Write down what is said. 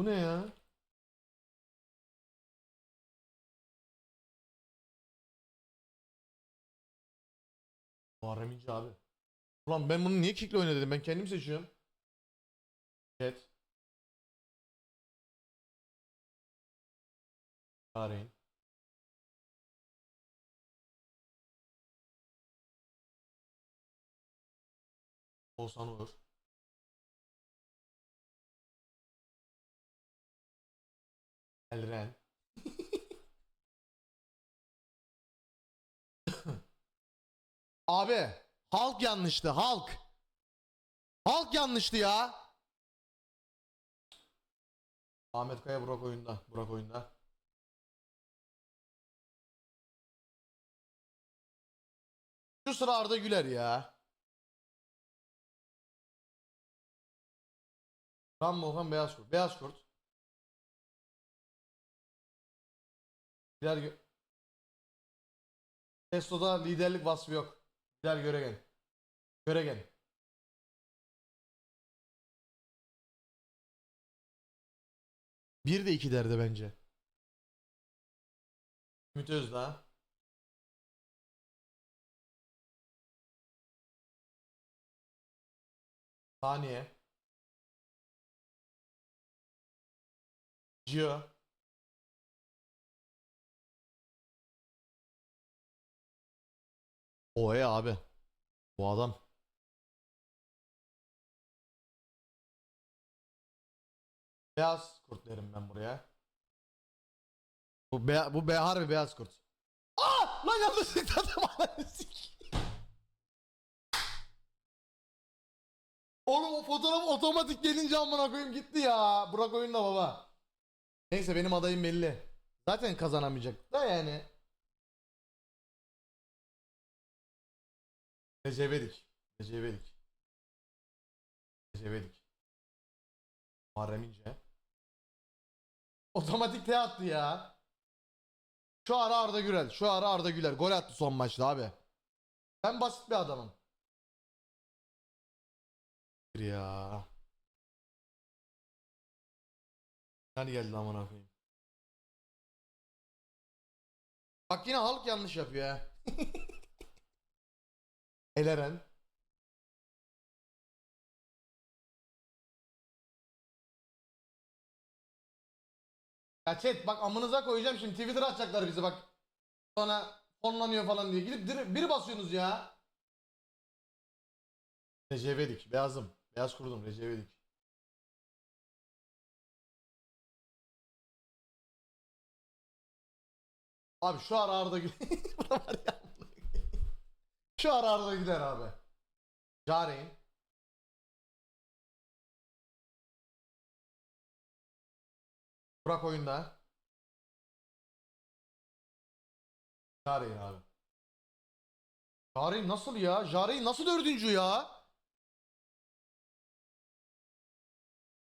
Bu ne ya? Muharrem İnce abi. Ulan ben bunu niye kickle oyna dedim. Ben kendim seçiyorum. Evet. Arayın. Oğuzhan Uğur. Elren. Abi halk yanlıştı halk. Halk yanlıştı ya. Ahmet Kaya Burak oyunda. Burak oyunda. Şu sıra Arda Güler ya. Ram Volkan Beyaz Kurt. Beyaz Kurt. Bilal Gö Testo'da liderlik vasfı yok. Bilal Göregen. Göregen. Bir de iki derdi bence. Ümit Özdağ. Saniye. Gio. Oe abi. Bu adam. Beyaz kurt derim ben buraya. Bu be bu be harbi beyaz kurt. Aa! Lan yanlışlıkla bana Oğlum o fotoğraf otomatik gelince amına koyayım gitti ya. Burak oyunda baba. Neyse benim adayım belli. Zaten kazanamayacak da yani. İvedik. Recep İvedik. Muharrem İnce. Otomatik T attı ya. Şu ara Arda Güler. Şu ara Arda Güler. Gol attı son maçta abi. Ben basit bir adamım. Ya. Yani geldi amına koyayım. Bak yine halk yanlış yapıyor. Eleren. Ya chat bak amınıza koyacağım şimdi Twitter atacaklar bizi bak. Sonra fonlanıyor falan diye. Gidip biri basıyorsunuz ya. Recep. Beyazım. Beyaz kurdum. Recep. Abi şu ara Arda Güler. Var ya. Şu ara Arda Güler abi. Careyn. Burak oyunda. Careyn abi. Careyn nasıl ya? Careyn nasıl dördüncü ya?